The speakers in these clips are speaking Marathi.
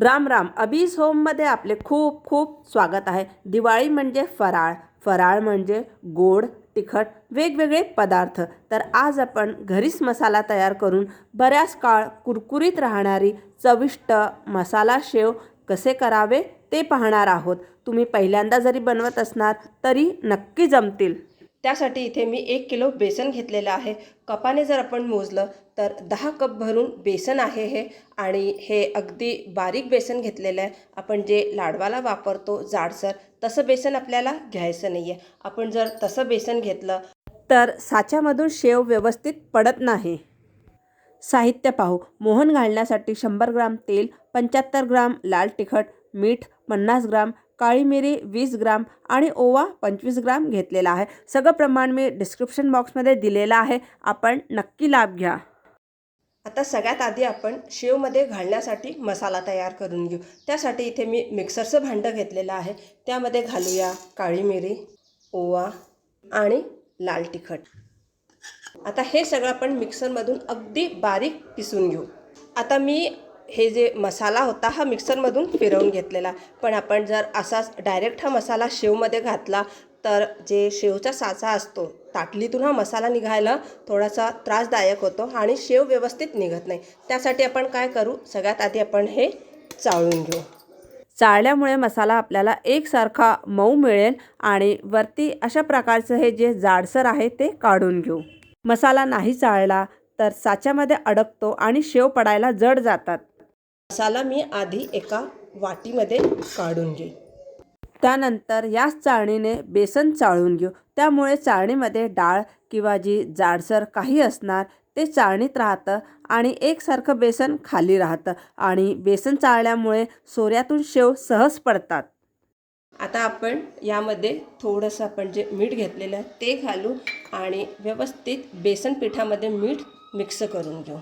राम राम. अबीज होममध्ये आपले खूप खूप स्वागत आहे. दिवाळी म्हणजे फराळ. फराळ म्हणजे गोड तिखट वेगवेगळे पदार्थ. तर आज आपण घरीच मसाला तयार करून बऱ्याच काळ कुरकुरीत राहणारी चविष्ट मसाला शेव कसे करावे ते पाहणार आहोत. तुम्ही पहिल्यांदा जरी बनवत असणार तरी नक्की जमतील. त्यासाठी इथे मी एक किलो बेसन घेतलेलं आहे. कपाने जर आपण मोजलं तर दहा कप भरून बेसन आहे हे आणि हे अगदी बारीक बेसन घेतलेलं आहे. आपण जे लाडवाला वापरतो जाडसर तसं बेसन आपल्याला घ्यायचं नाही आहे आपण जर तसं बेसन घेतलं तर साच्यामधून शेव व्यवस्थित पडत नाही. साहित्य पाहू. मोहन घालण्यासाठी शंभर ग्राम तेल पंच्याहत्तर ग्राम लाल तिखट मीठ पन्नास ग्राम काळी मिरी वीस ग्राम आणि ओवा पंचवीस ग्राम घेतलेला आहे. सगळं प्रमाण मी डिस्क्रिप्शन बॉक्समध्ये दिलेलं आहे. आपण नक्की लाभ घ्या. आता सगळ्यात आधी आपण शेवमध्ये घालण्यासाठी मसाला तयार करून घेऊ. त्यासाठी इथे मी मिक्सरचं भांडं घेतलेलं आहे. त्यामध्ये घालूया काळी मिरी ओवा आणि लाल तिखट. आता हे सगळं आपण मिक्सरमधून अगदी बारीक पिसून घेऊ. आता मी हे जे मसाला होता हा मिक्सरमधून फिरवून घेतलेला. पण आपण जर असाच डायरेक्ट हा मसाला शेवमध्ये घातला तर जे शेवचा साचा असतो ताटलीतून हा मसाला निघायला थोडासा त्रासदायक होतो आणि शेव व्यवस्थित निघत नाही. त्यासाठी आपण काय करू? सगळ्यात आधी आपण हे चाळून घेऊ. चाळल्यामुळे मसाला आपल्याला एकसारखा मऊ मिळेल आणि वरती अशा प्रकारचं हे जे जाडसर आहे ते काढून घेऊ. मसाला नाही चाळला तर साच्यामध्ये अडकतो आणि शेव पडायला जड जातात. मसाला मी आधी एका वाटीमध्ये काढून घेईन. त्यानंतर याच चाळणीने बेसन चाळून घेऊ. त्यामुळे चाळणीमध्ये डाळ किंवा जी जाडसर काही असणार ते चाळणीत राहतं आणि एकसारखं बेसन खाली राहतं आणि बेसन चाळल्यामुळे सोऱ्यातून शेव सहज पडतात. आता आपण यामध्ये थोडंसं आपण जे मीठ घेतलेलं आहे ते घालू आणि व्यवस्थित बेसन पिठामध्ये मीठ मिक्स करून घेऊ.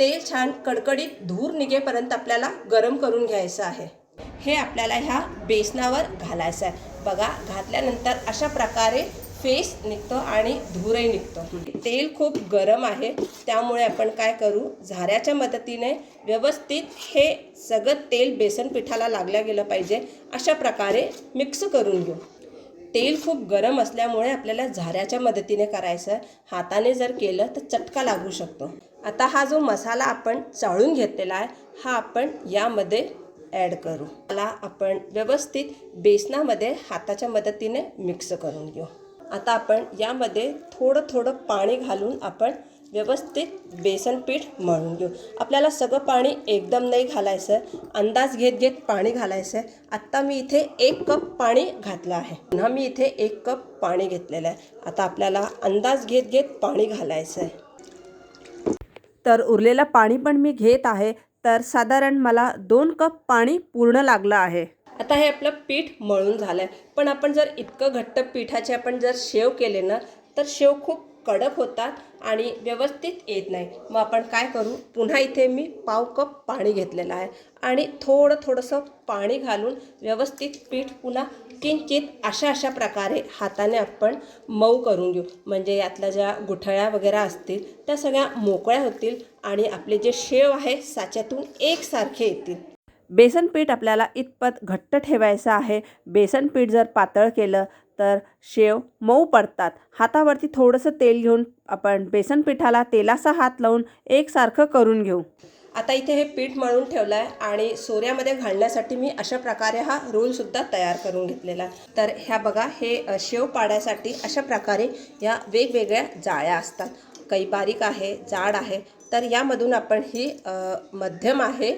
तेल छान कडकडीत धूर निघेपर्यंत आपल्याला गरम करून घ्यायचं आहे. हे आपल्याला ह्या बेसनावर घालायचं आहे. बघा घातल्यानंतर अशा प्रकारे फेस निघतो आणि धूरही निघतो. तेल खूप गरम आहे. त्यामुळे आपण काय करू? झाऱ्याच्या मदतीने व्यवस्थित हे सगळं तेल बेसन पिठाला लागलं गेलं पाहिजे. अशा प्रकारे मिक्स करून घेऊ. तेल खूप गरम असल्यामुळे आपल्याला झाऱ्याच्या मदतीने करायचं आहे. हाताने जर केलं तर चटका लागू शकतो. आता हा जो मसाला आपण चाळून घेतलेला आहे हा आपण यामध्ये ॲड करू. त्याला आपण व्यवस्थित बेसनामध्ये हाताच्या मदतीने मिक्स करून घेऊ. आता आपण यामध्ये थोडं थोडं पाणी घालून आपण व्यवस्थित बेसन पीठ मळून घेऊ. आपल्याला सगळं पाणी एकदम नाही घालायचं आहे. अंदाज घेत घेत पाणी घालायचं आहे. आत्ता मी इथे एक कप पाणी घातलं आहे. पुन्हा मी इथे एक कप पाणी घेतलेलं आहे. आता आपल्याला अंदाज घेत घेत पाणी घालायचं आहे. तर उरलेलं पाणी पण मी घेत आहे. तर साधारण मला दोन कप पाणी पूर्ण लागलं आहे. आता हे आपलं पीठ मळून झालं आहे पण आपण जर इतकं घट्ट पिठाचे आपण जर शेव केले ना तर शेव खूप कडक होतात आणि व्यवस्थित येत नाही. मग आपण काय करू? पुन्हा इथे मी पाव कप पाणी घेतलेलं आहे. आणि थोडं थोडंसं पाणी घालून व्यवस्थित पीठ पुन्हा किंचित अशा अशा प्रकारे हाताने आपण मऊ करून घेऊ. म्हणजे यातल्या ज्या गुठळ्या वगैरे असतील त्या सगळ्या मोकळ्या होतील आणि आपले जे शेव आहे साच्यातून एकसारखे येतील. बेसन पीठ आपल्याला इतपत घट्ट ठेवायचं आहे. बेसन पीठ जर पातळ केलं तर शेव मऊ पडतात. हातावरती थोडंसं तेल घेऊन आपण बेसन पिठाला तेलाचा हात लावून एकसारखं करून घेऊ. आता इथे हे पीठ मळून ठेवलं आहे आणि सोऱ्यामध्ये घालण्यासाठी मी अशा प्रकारे हा रोलसुद्धा तयार करून घेतलेला आहे. तर ह्या बघा हे शेव पाड्यासाठी अशा प्रकारे या वेगवेगळ्या जाळ्या असतात. काही बारीक आहे जाड आहे. तर यामधून आपण ही मध्यम आहे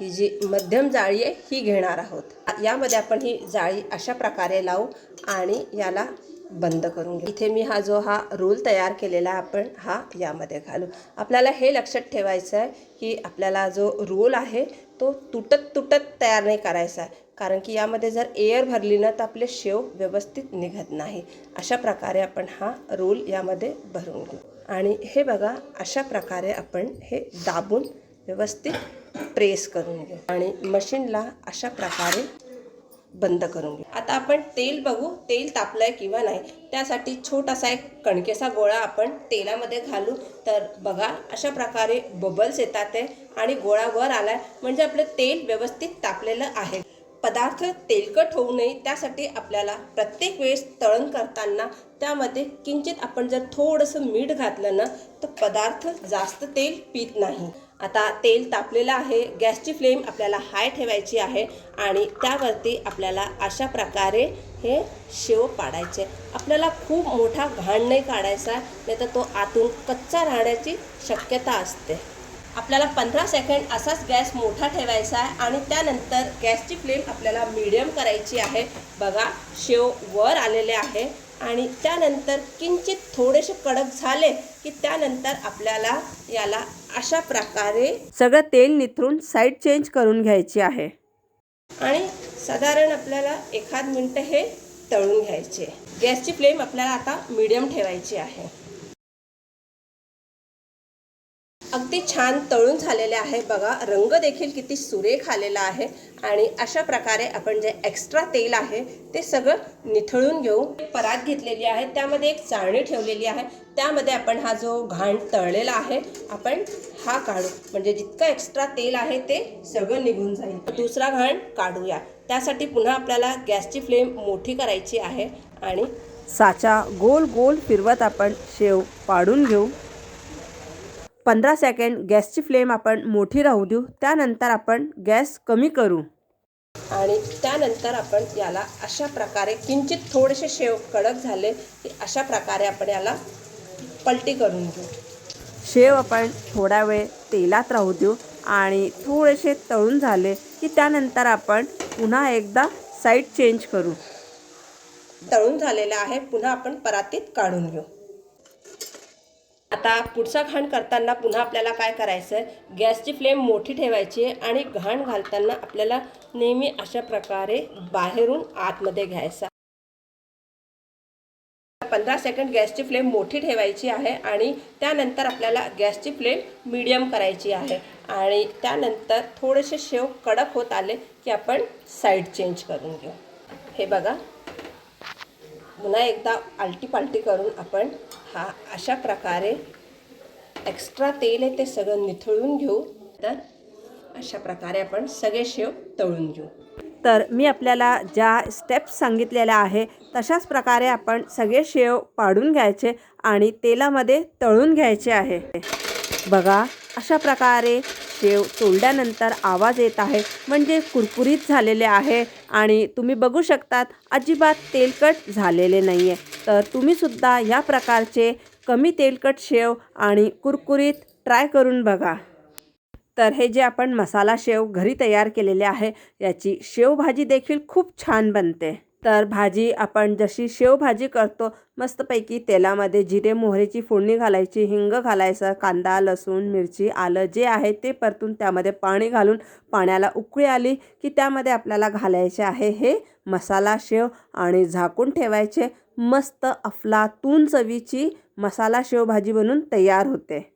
ही जी मध्यम जाळी आहे ही घेणार आहोत. यामध्ये आपण ही जाळी अशा प्रकारे लावू आणि याला बंद करून घेऊ. इथे मी हा जो हा रोल तयार केलेला आहे आपण हा यामध्ये घालू. आपल्याला हे लक्षात ठेवायचं आहे की आपल्याला जो रोल आहे तो तुटत तुटत तयार नाही करायचा आहे. कारण की यामध्ये जर एअर भरली ना तर आपले शेव व्यवस्थित निघत नाही. अशा प्रकारे आपण हा रोल यामध्ये भरून घेऊ. आणि हे बघा अशा प्रकारे आपण हे दाबून व्यवस्थित प्रेस करून घेऊ आणि मशीनला अशा प्रकारे बंद करून घेऊ. आता आपण तेल बघू तेल तापलंय किंवा नाही. त्यासाठी छोटासा एक कणकेचा गोळा आपण तेलामध्ये घालू. तर बघा अशा प्रकारे बबल्स येतात आहे आणि गोळा वर आलाय. म्हणजे आपलं तेल व्यवस्थित तापलेलं आहे. पदार्थ तेलकट होऊ नये त्यासाठी आपल्याला प्रत्येक वेळेस तळण करताना त्यामध्ये किंचित आपण जर थोडंसं मीठ घातलं ना तर पदार्थ जास्त तेल पित नाही. आता तेल तापलेलं आहे गॅसची फ्लेम आपल्याला हाय ठेवायची आहे आणि त्यावरती आपल्याला अशा प्रकारे हे शेव पाडायचे. आपल्याला खूप मोठा घाण नाही काढायचा नाही तर तो आतून कच्चा राहण्याची शक्यता असते. आपल्याला पंधरा सेकंड असाच गॅस मोठा ठेवायचा आहे आणि त्यानंतर गॅसची फ्लेम आपल्याला मीडियम करायची आहे. बघा शेव वर आलेले आहे. आणि त्यानंतर किंचित थोडेसे कडक झाले की त्यानंतर आपल्याला याला अशा प्रकारे सगळं तेल निथरून साईड चेंज करून घ्यायची आहे. आणि साधारण आपल्याला एखाद मिनटं हे तळून घ्यायचे. गॅसची फ्लेम आपल्याला आता मीडियम ठेवायची आहे. अगदी छान तळून झालेले आहे बघा. रंग देखील किती सुरेख आलेला आहे. आणि अशा प्रकारे आपण जे एक्स्ट्रा तेल आहे ते सगळं निथळून घेऊ परात घेतलेली आहे. त्यामध्ये एक चाळणी ठेवलेली आहे. त्यामध्ये आपण हा जो घाण तळलेला आहे आपण हा काढू. म्हणजे जितकं एक्स्ट्रा तेल आहे ते सगळं निघून जाईल. दुसरा घाण काढूया. त्यासाठी पुन्हा आपल्याला गॅसची फ्लेम मोठी करायची आहे. आणि साचा गोल गोल फिरवत आपण शेव पाडून घेऊ. पंधरा सेकंड गॅसची फ्लेम आपण मोठी राहू देऊ. त्यानंतर आपण गॅस कमी करू. आणि त्यानंतर आपण याला अशा प्रकारे किंचित थोडेसे शेव कडक झाले की अशा प्रकारे आपण याला पलटी करून घेऊ. शेव आपण थोडा वेळ तेलात राहू देऊ आणि थोडेसे तळून झाले की त्यानंतर आपण पुन्हा एकदा साईड चेंज करू. तळून झालेला आहे पुन्हा आपण परातीत काढून घेऊ. आता पुढचा घाण करताना पुन्हा आपल्याला काय करायचं आहे गॅसची फ्लेम मोठी ठेवायची आहे आणि घाण घालताना आपल्याला नेहमी अशा प्रकारे बाहेरून आतमध्ये घ्यायचा पंधरा सेकंड गॅसची फ्लेम मोठी ठेवायची आहे आणि त्यानंतर आपल्याला गॅसची फ्लेम मीडियम करायची आहे. आणि त्यानंतर थोडेसे शेव कडक होत आले की आपण साईड चेंज करून घेऊ. हे बघा. पुन्हा एकदा आलटी पालटी करून आपण हा अशा प्रकारे एक्स्ट्रा तेल आहे ते सगळं निथळून घेऊ. तर अशा प्रकारे आपण सगळे शेव तळून घेऊ. तर मी आपल्याला ज्या स्टेप्स सांगितलेल्या आहे तशाच प्रकारे आपण सगळे शेव पाडून घ्यायचे आणि तेलामध्ये तळून घ्यायचे आहे. बघा अशा प्रकारे शेव तोडल्यानंतर आवाज येत आहे. म्हणजे कुरकुरीत झालेले आहे आणि तुम्ही बघू शकतात अजिबात तेलकट झालेले नाही आहे तर तुम्हीसुद्धा या प्रकारचे कमी तेलकट शेव आणि कुरकुरीत ट्राय करून बघा. तर हे जे आपण मसाला शेव घरी तयार केलेले आहे याची शेवभाजी देखील खूप छान बनते. तर भाजी आपण जशी शेवभाजी करतो मस्तपैकी तेलामध्ये जिरे मोहरीची फोडणी घालायची हिंग घालायचं कांदा लसूण मिरची आलं जे आहे ते परतून त्यामध्ये पाणी घालून पाण्याला उकळी आली की त्यामध्ये आपल्याला घालायचे आहे हे मसाला शेव आणि झाकून ठेवायचे. मस्त अफलातून चवीची मसाला शेवभाजी बनून तयार होते.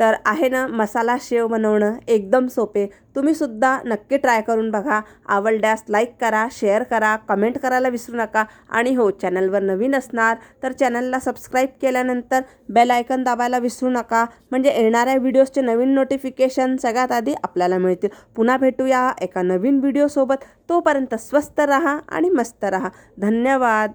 तर आहे ना मसाला शेव बनवणं एकदम सोपे. तुम्हीसुद्धा नक्की ट्राय करून बघा. आवडल्यास लाईक करा शेअर करा कमेंट करायला विसरू नका. आणि हो चॅनलवर नवीन असणार तर चॅनलला सबस्क्राईब केल्यानंतर बेल आयकन दाबायला विसरू नका. म्हणजे येणाऱ्या व्हिडिओजचे नवीन नोटिफिकेशन सगळ्यात आधी आपल्याला मिळतील. पुन्हा भेटूया एका नवीन व्हिडिओसोबत तोपर्यंत स्वस्त रहा आणि मस्त रहा. धन्यवाद.